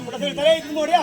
ഇവിടെ തലേ ഇങ്ങോട്ടിയാ